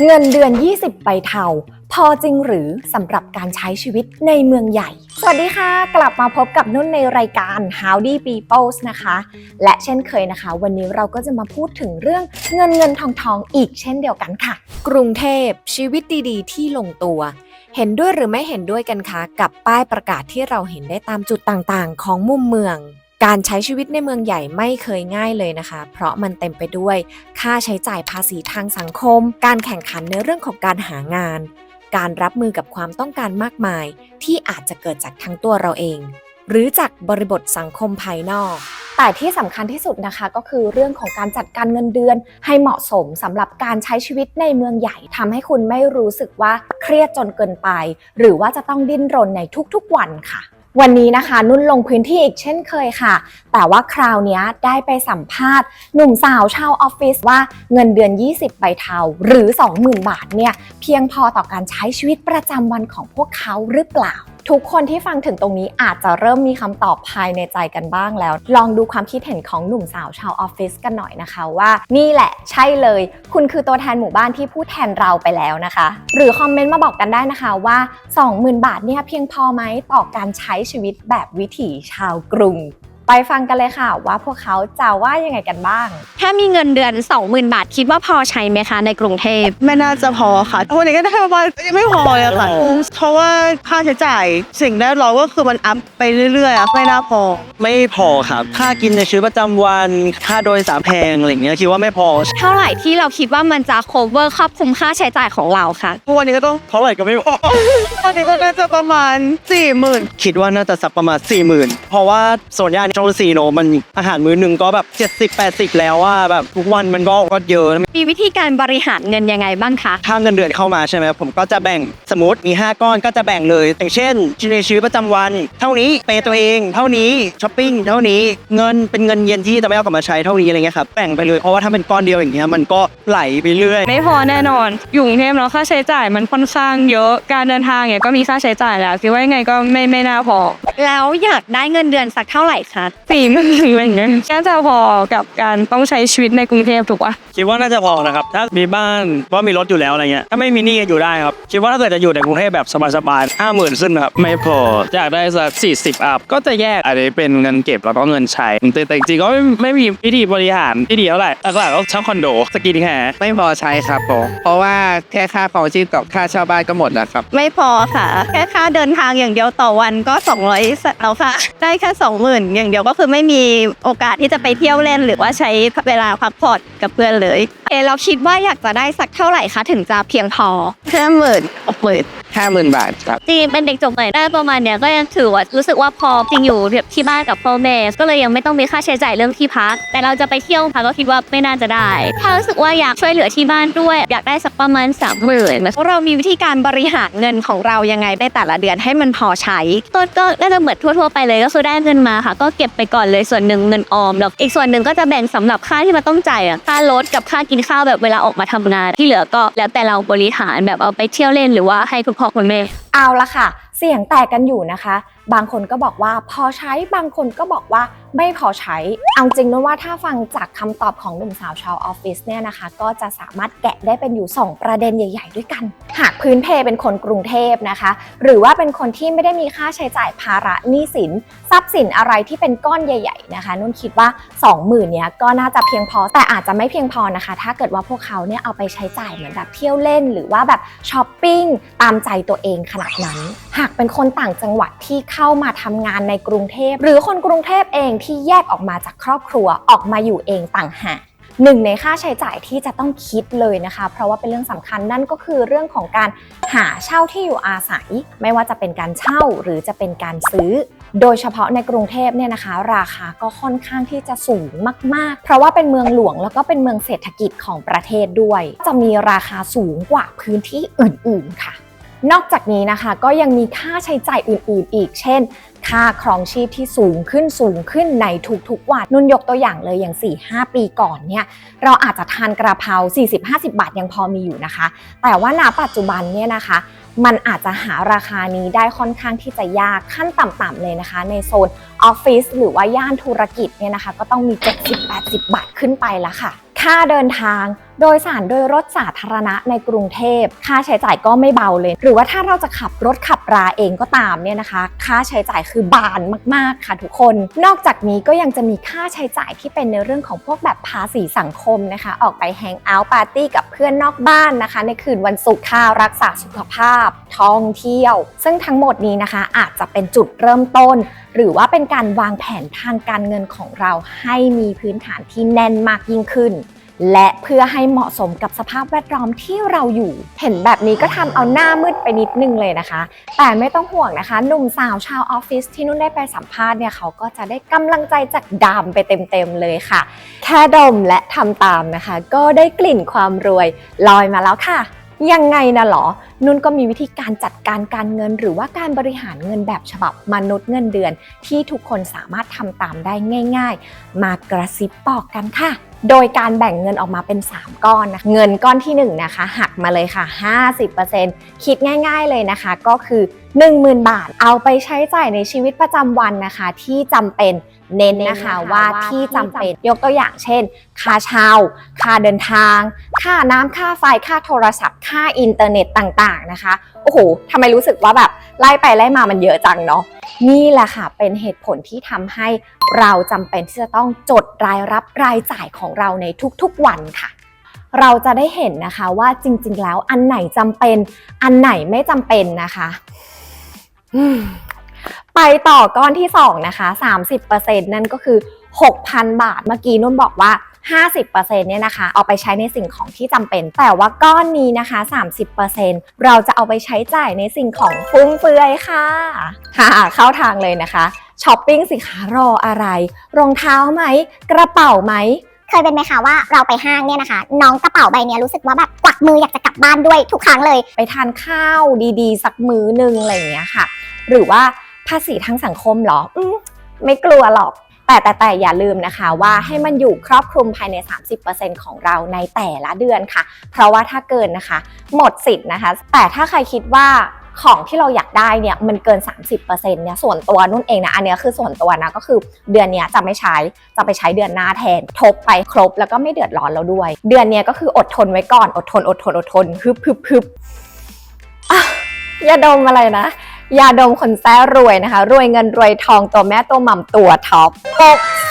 เงินเดือน 20ใบเทาพอจริงหรือสำหรับการใช้ชีวิตในเมืองใหญ่ สวัสดีค่ะ กลับมาพบกับนุ่นในรายการ Howdy Peoples นะคะ และเช่นเคยนะคะ วันนี้เราก็จะมาพูดถึงเรื่องเงินเงินทองทองอีกเช่นเดียวกันค่ะ กรุงเทพชีวิตดีๆ ที่ลงตัว เห็นด้วยหรือไม่เห็นด้วยกันคะ กับป้ายประกาศที่เราเห็นได้ตามจุดต่างๆ ของมุมเมือง การใช้ชีวิตในเมืองใหญ่ไม่เคยง่ายเลยนะคะ เพราะมันเต็มไปด้วย ค่าใช้จ่ายภาษีทางสังคม การแข่งขันในเรื่องของการหางาน การรับมือกับความต้องการมากมาย ที่อาจจะเกิดจากทั้งตัวเราเอง หรือจากบริบทสังคมภายนอก แต่ที่สำคัญที่สุดนะคะก็คือเรื่องของการจัดการเงินเดือน ให้เหมาะสมสำหรับการใช้ชีวิตในเมืองใหญ่ทำให้คุณไม่รู้สึกว่าเครียดจนเกินไป หรือว่าจะต้องดิ้นรนในทุกๆวันค่ะ วันนี้นะคะนุ่นลงพื้นที่อีกเช่นเคยค่ะ แต่ว่าคราวนี้ได้ไปสัมภาษณ์ หนุ่มสาวชาวออฟฟิศว่าเงินเดือน 20 ใบเทาหรือ 20,000 บาทเนี่ยเพียงพอต่อการใช้ชีวิตประจำวันของพวกเขาหรือเปล่า ทุกคนที่ฟังถึงตรงนี้อาจจะเริ่มมีคำตอบภายในใจกันบ้างแล้ว ลองดูความคิดเห็นของหนุ่มสาวชาวออฟฟิศกันหน่อยนะคะว่า นี่แหละใช่เลย คุณคือตัวแทนหมู่บ้านที่พูดแทนเราไปแล้วนะคะ หรือคอมเมนต์มาบอกกันได้นะคะว่า 20,000 บาทเนี่ยเพียงพอไหมต่อการใช้ชีวิตแบบวิถีชาวกรุง ไปฟังกันเลยค่ะว่าพวกเขาจะว่ายังไงกันบ้าง ถ้ามีเงินเดือน 20,000 บาท คิดว่าพอใช้ไหมคะในกรุงเทพไม่น่าจะพอค่ะวันนี้ก็ได้ประมาณยังไม่พอเลยอะค่ะ เพราะว่าค่าใช้จ่ายสิ่งแวดล้อมก็คือมันอัพไปเรื่อยๆอะไม่น่าพอ ไม่พอครับ ค่ากินในชีวิตประจำวัน ค่าโดยสารแพงอะไรอย่างเงี้ยคิดว่าไม่พอ เท่าไหร่ที่เราคิดว่ามันจะ cover ครอบคลุมค่าใช้จ่ายของเราค่ะเพราะวันนี้ก็ต้องเท่าไหร่ก็ไม่พอวันนี้ก็น่าจะประมาณสี่หมื่นคิดว่าน่าจะสักประมาณ4 0,000เพราะว่าโซนย่านชลซีโนมันอาหารมื้อหนึ่งก็แบบ 70 80 แล้วว่าแบบทุกวันมันก็ก็เยอะมีวิธีการบริหารเงินยังไงบ้างคะถ้าเงินเดือนเข้ามาใช่ไหมผมก็จะแบ่งสมมติมี 5 ก้อนก็จะแบ่งเลยอย่างเช่นในชีวิตประจำวัน เท่านี้เปย์ตัวเอง เท่านี้ช้อปปิ้งเท่านี้เงินเป็นเงินเย็นที่จะไม่เอากลับมาใช้เท่านี้อะไรเงี้ยครับแบ่งไปเลยเพราะว่าถ้าเป็นก้อนเดียวอย่างเงี้ยมันก็ไหลไปเรื่อยไม่พอแน่นอน อยู่กรุงเทพแล้วค่าใช้จ่ายมันค่อนข้างเยอะการเดินทางเนี่ยก็มีค่าใช้จ่ายแล้วคิดว่ายังไงก็ไม่ไม่น่าพอ แล้วอยากได้เงินเดือนสักเท่าไหร่คะสี่หมื่นอะไรอย่างเงี้ยน่าจะพอกับการต้องใช้ชีวิตในกรุงเทพถูกปะคิดว่าน่าจะพอนะครับ ถ้ามีบ้านก็มีรถอยู่แล้วอะไรเงี้ย ถ้าไม่มีหนี้ก็อยู่ได้ครับ คิดว่าถ้าเกิดจะอยู่ในกรุงเทพแบบสบายๆห้าหมื่นขึ้นครับ ไม่พอ อยากได้สักสี่สิบอัพ ก็จะแยกอันนี้เป็นเงินเก็บแล้วก็เงินใช้ แต่แต่จริงๆก็ไม่ไม่มีวิธีบริหารที่ดีเท่าไหร่หลักๆก็เช่าคอนโด สกินแฮไม่พอใช้ครับผมเพราะว่าแค่ค่าครองชีพกับค่าเช่าบ้านก็หมดแล้วครับ ไม่พอค่ะ แค่ค่าเดินทางอย่างเดียวต่อวันก็200แล้วค่ะ ได้แค่ 20,000อย่างเดียวก็คือไม่มีโอกาสที่จะไปเที่ยวเล่น หรือว่าใช้เวลาพักผ่อนกับเพื่อนเลยเอเราคิดว่าอยากจะได้สักเท่าไหร่คะถึงจะเพียงพอห้าหมื่นหกหมื่น ห้าหมื่นบาทครับ จริงเป็นเด็กจบใหม่ได้ประมาณเนี้ยก็ยังถือว่ารู้สึกว่าพอจริงอยู่แบบที่บ้านกับพ่อแม่ก็เลยยังไม่ต้องมีค่าใช้จ่ายเรื่องที่พัก แต่เราจะไปเที่ยวพักก็คิดว่าไม่น่าจะได้ ถ้ารู้สึกว่าอยากช่วยเหลือที่บ้านด้วย อยากได้สักประมาณสามหมื่นเรามีวิธีการบริหารเงินของเรายังไงในแต่ละเดือนให้มันพอใช้ต้นก็น่าจะเหมือนทั่ว ๆ ไปเลยก็คือได้เงินมาค่ะ ก็เก็บไปก่อนเลยส่วนหนึ่งเงินออมแล้วอีกส่วนหนึ่งก็จะแบ่งสำหรับค่าที่มันต้องจ่ายค่ารถกับค่ากินข้าวแบบเวลาออกมาทำงาน ที่เหลือก็แล้วแต่เราบริหารแบบเอาไปเที่ยวเล่นหรือว่าให้คุณพ่อคุณแม่เอาละค่ะ เสียงแตกกันอยู่นะคะ บางคนก็บอกว่าพอใช้บางคนก็บอกว่า ไม่พอใช้ เอาจริงนะว่าถ้าฟังจากคำตอบของหนุ่มสาวชาวออฟฟิศเนี่ยนะคะ ก็จะสามารถแกะได้เป็นอยู่ 2 ประเด็นใหญ่ ๆ ด้วยกัน หากพื้นเพเป็นคนกรุงเทพนะคะ หรือว่าเป็นคนที่ไม่ได้มีค่าใช้จ่ายภาระหนี้สิน ทรัพย์สินอะไรที่เป็นก้อนใหญ่ ๆ นะคะ นุ่นคิดว่า 20,000เนี้ยก็น่าจะเพียงพอ แต่อาจจะไม่เพียงพอนะคะ ถ้าเกิดว่าพวกเขาเนี่ยเอาไปใช้จ่ายเหมือนแบบเที่ยวเล่น หรือว่าแบบช้อปปิ้งตามใจตัวเองขนาดนั้น หากเป็นคนต่างจังหวัดที่เข้ามาทำงานในกรุงเทพ หรือคนกรุงเทพเองที่แยกออกมาจากครอบครัวออกมาอยู่เองต่างหากหนึ่งในค่าใช้จ่ายที่จะต้องคิดเลยนะคะ เพราะว่าเป็นเรื่องสำคัญนั่นก็คือเรื่องของการหาเช่าที่อยู่อาศัย ไม่ว่าจะเป็นการเช่าหรือจะเป็นการซื้อ โดยเฉพาะในกรุงเทพเนี่ยนะคะ ราคาก็ค่อนข้างที่จะสูงมาก ๆ เพราะว่าเป็นเมืองหลวงแล้วก็เป็นเมืองเศรษฐกิจของประเทศด้วย จะมีราคาสูงกว่าพื้นที่อื่น ๆ ค่ะ นอกจากนี้นะคะก็ยังมีค่าใช้จ่ายอื่นๆ อีก เช่น ค่าครองชีพที่สูงขึ้นสูงขึ้นในทุกๆวันนุ่นยกตัวอย่างเลยอย่าง 4-5 ปีก่อนเนี่ยเราอาจจะทานกระเพรา40-50 บาทยังพอมีอยู่นะคะ แต่ว่าณปัจจุบันเนี่ยนะคะ มันอาจจะหาราคานี้ได้ค่อนข้างที่จะยากขั้นต่ำๆเลยนะคะ ในโซนออฟฟิศหรือว่าย่านธุรกิจเนี่ยนะคะ ก็ต้องมี 70-80 บาทขึ้นไปแล้วค่ะ ค่าเดินทาง โดยสารโดยรถสาธารณะในกรุงเทพ ค่าใช้จ่ายก็ไม่เบาเลย หรือว่าถ้าเราจะขับรถขับราเองก็ตามเนี่ยนะคะ ค่าใช้จ่ายคือบานมากๆค่ะทุกคน นอกจากนี้ก็ยังจะมีค่าใช้จ่ายที่เป็นในเรื่องของพวกแบบภาษีสังคมนะคะ ออกไปแฮงเอาท์ปาร์ตี้กับเพื่อนนอกบ้านนะคะ ในคืนวันศุกร์ค่ารักษาสุขภาพ ท่องเที่ยว ซึ่งทั้งหมดนี้นะคะอาจจะเป็นจุดเริ่มต้น หรือว่าเป็นการวางแผนทางการเงินของเราให้มีพื้นฐานที่แน่นมากยิ่งขึ้น และเพื่อให้เหมาะสมกับสภาพแวดล้อมที่เราอยู่ เห็นแบบนี้ก็ทำเอาหน้ามืดไปนิดนึงเลยนะคะ แต่ไม่ต้องห่วงนะคะหนุ่มสาวชาวออฟฟิศที่นุ่นได้ไปสัมภาษณ์เนี่ยเขาก็จะได้กำลังใจจากดามไปเต็มๆเลยค่ะ แค่ดมและทำตามนะคะ ก็ได้กลิ่นความรวยลอยมาแล้วค่ะ ยังไงนะหรอ นุ่นก็มีวิธีการจัดการการเงิน หรือว่าการบริหารเงินแบบฉบับมนุษย์เงินเดือน ที่ทุกคนสามารถทำตามได้ง่าย ๆ มากระซิบบอกกันค่ะ โดยการแบ่งเงินออกมาเป็น 3 ก้อนนะเงินก้อนที่1นะคะหักมาเลยค่ะ 50%คิดง่าย ๆเลยนะคะ ก็คือ 10,000 บาท เอาไปใช้จ่ายในชีวิตประจำวันนะคะ ที่จำเป็น เน้นนะคะว่าที่จำเป็นยกตัวอย่างเช่น ค่าเช่า ค่าเดินทาง ค่าน้ำค่าไฟ ค่าโทรศัพท์ ค่าอินเทอร์เน็ตต่างๆนะคะ โอ้โหทำไมรู้สึกว่าแบบไล่ไปไล่มามันเยอะจังเนาะ นี่แหละค่ะ เป็นเหตุผลที่ทำให้เราจำเป็นที่จะต้องจดรายรับรายจ่ายของเราในทุกๆวันค่ะเราจะได้เห็นนะคะว่าจริง ๆ แล้วอันไหนจำเป็น อันไหนไม่จำเป็นนะคะอืม ไปต่อก้อนที่ 2 นะคะ 30%นั่นก็คือ 6,000 บาท เมื่อกี้นุ่นบอกว่า 50%เนี่ยนะคะ เอาไปใช้ในสิ่งของที่จำเป็น แต่ว่าก้อนนี้นะคะ 30%เราจะเอาไปใช้จ่ายในสิ่งของฟุ่มเฟือยค่ะค่ะ เข้าทางเลยนะคะช้อปปิ้งสิคะรออะไร รองเท้าไหม กระเป๋าไหมเคยเป็นไหมคะว่าเราไปห้างเนี่ยนะคะ น้องกระเป๋าใบเนี้ยรู้สึกว่าแบบกวักมืออยากจะกลับบ้านด้วยทุกครั้งเลย ไปทานข้าวดีๆ สักมื้อหนึ่งอะไรอย่างเงี้ยค่ะ หรือว่า ภาษีทางสังคมเหรออืมไม่กลัวหรอก แต่แต่แต่อย่าลืมนะคะว่าให้มันอยู่ครอบคลุมภายใน 30%ของเราในแต่ละเดือนค่ะ เพราะว่าถ้าเกินนะคะ หมดสิทธิ์นะคะ แต่ถ้าใครคิดว่าของที่เราอยากได้เนี่ยมันเกิน 30%เนี่ยส่วนตัวนุ่นเองนะอันนี้คือส่วนตัวนะก็คือเดือนนี้จะไม่ใช้จะไปใช้เดือนหน้าแทนทบไปครบแล้วก็ไม่เดือดร้อนแล้วด้วย เดือนนี้ก็คืออดทนไว้ก่อนอดทนอดทนอดทนฮึบฮึบฮึบอะอย่าดมอะไรนะ ยาดมคนแท้รวยนะคะ รวยเงินรวยทองตัวแม่ตัวหม่ำตัวท็อป6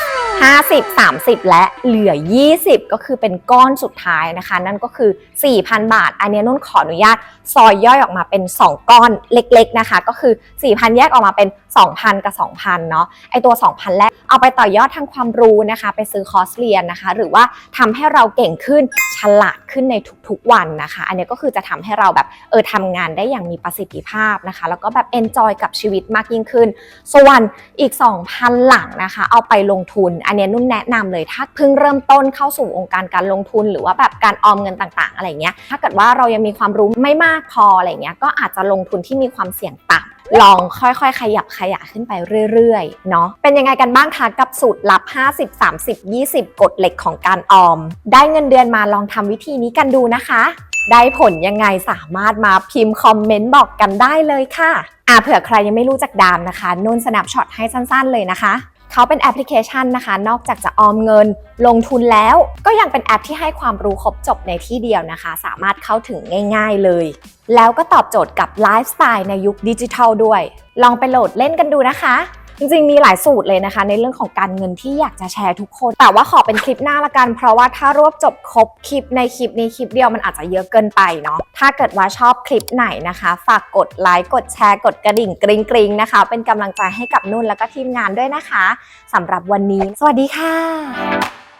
50 30 และเหลือ 20 ก็คือเป็นก้อนสุดท้ายนะคะ นั่นก็คือ 4,000 บาท อันนี้นุ่นขออนุญาตซอยย่อยออกมาเป็น 2 ก้อนเล็กๆนะคะ ก็คือ 4,000 แยกออกมาเป็น 2,000 กับ 2,000 เนาะไอตัว 2,000 แรกเอาไปต่อยอดทางความรู้นะคะ ไปซื้อคอร์สเรียนนะคะ หรือว่าทำให้เราเก่งขึ้นฉลาดขึ้นในทุกๆวันนะคะ อันนี้ก็คือจะทำให้เราแบบเออทำงานได้อย่างมีประสิทธิภาพนะคะ แล้วก็แบบเอนจอยกับชีวิตมากยิ่งขึ้น ส่วนอีก 2,000 หลังนะคะ เอาไปลงทุนอันนี้นุ่นแนะนำเลยถ้าเพิ่งเริ่มต้นเข้าสู่วงค์การการลงทุนหรือว่าแบบการออมเงินต่างๆ อะไรเงี้ย ถ้าเกิดว่าเรายังมีความรู้ไม่มากพออะไรเงี้ย ก็อาจจะลงทุนที่มีความเสี่ยงต่ำลองค่อยๆ ขยับขยายขึ้นไปเรื่อยๆ เนาะ เป็นยังไงกันบ้างคะกับสูตรลับ 50 30 20 กฎเหล็กของการออม ได้เงินเดือนมาลองทำวิธีนี้กันดูนะคะ ได้ผลยังไงสามารถมาพิมพ์คอมเมนต์บอกกันได้เลยค่ะ อ่าเผื่อใครยังไม่รู้จักดามนะคะนุ่นสนับช็อตให้สั้นๆเลยนะคะ เขาเป็นแอปพลิเคชันนะคะ นอกจากจะออมเงินลงทุนแล้ว ก็ยังเป็นแอปที่ให้ความรู้ครบจบในที่เดียวนะคะ สามารถเข้าถึงง่าย ๆเลย แล้วก็ตอบโจทย์กับไลฟ์สไตล์ในยุคดิจิทัลด้วย ลองไปโหลดเล่นกันดูนะคะ จริงๆมีหลายสูตรเลยนะคะ ในเรื่องของการเงินที่อยากจะแชร์ทุกคน แต่ว่าขอเป็นคลิปหน้าละกัน เพราะว่าถ้ารวบจบครบคลิปในคลิปนี้คลิปเดียวมันอาจจะเยอะเกินไปเนาะถ้าเกิดว่าชอบคลิปไหนนะคะ ฝากกดไลค์กดแชร์กดกระดิ่งกริ๊งกริ๊งๆนะคะ เป็นกำลังใจให้กับนุ่นแล้วก็ทีมงานด้วยนะคะสำหรับวันนี้ สวัสดีค่ะ